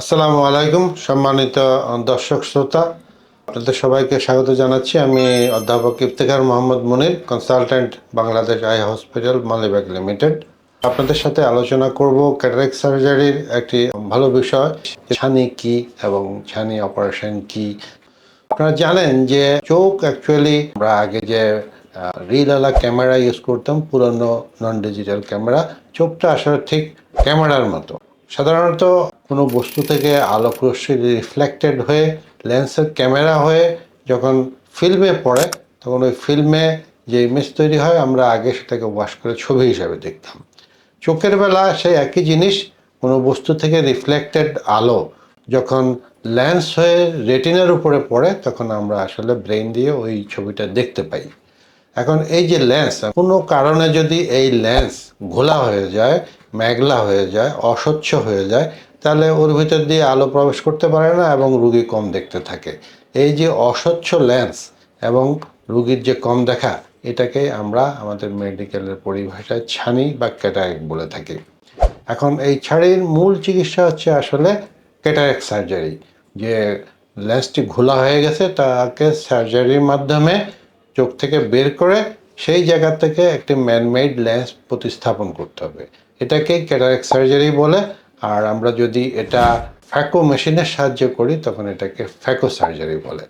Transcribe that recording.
আসসালামু আলাইকুম, সম্মানিত দর্শক শ্রোতা। আপনাদের সবাইকে স্বাগত জানাচ্ছি। আমি অধ্যাপক Iftekhar Mohammad Monir consultant Bangladesh eye hospital, Malibagh limited. আপনাদের সাথে আলোচনা করব ক্যাটারেক সার্জারির একটি ভালো বিষয়, ছানি কি এবং ছানি অপারেশন কি? আপনারা জানেন যে চোখ অ্যাকচুয়ালি আমরা আগে যে রিল আলা ক্যামেরা ইউজ করতাম, পুরনো নন ডিজিটাল ক্যামেরা, চোখটা আসলে ঠিক ক্যামেরার মতো। সাধারণত কোনো বস্তু থেকে আলোক রশ্মি রিফ্লেক্টেড হয়ে লেন্সের ক্যামেরা হয়ে যখন ফিল্মে পড়ে, তখন ওই ফিল্মে যে ইমেজ তৈরি হয়, আমরা আগে সেটাকে ওয়াশ করে ছবি হিসাবে দেখতাম। চোখের বেলা সেই একই জিনিস কোনো বস্তু থেকে রিফ্লেক্টেড আলো যখন লেন্স হয়ে রেটিনার উপরে পড়ে, তখন আমরা আসলে ব্রেন দিয়ে ওই ছবিটা দেখতে পাই। এখন এই যে লেন্স কোনো কারণে যদি এই লেন্স ঘোলা হয়ে যায়, মেঘলা হয়ে যায়, অস্বচ্ছ হয়ে যায়, তাহলে ওর ভিতর দিয়ে আলো প্রবেশ করতে পারে না এবং রুগী কম দেখতে থাকে। এই যে অস্বচ্ছ লেন্স এবং রুগীর যে কম দেখা, এটাকে আমরা আমাদের মেডিকেলের পরিভাষায় ছানি বা ক্যাটারেক্ট বলে থাকি। এখন এই ছাড়ির মূল চিকিৎসা হচ্ছে আসলে ক্যাটারেক্ট সার্জারি যে লেন্সটি ঘোলা হয়ে গেছে, তাকে সার্জারির মাধ্যমে চোখ থেকে বের করে সেই জায়গা থেকে একটি ম্যানমেড লেন্স প্রতিস্থাপন করতে হবে। এটাকেই ক্যাটারেক সার্জারি বলে, আর আমরা যদি এটা ফ্যাকো মেশিনের সাহায্য করি, তখন এটাকে ফ্যাকো সার্জারি বলে।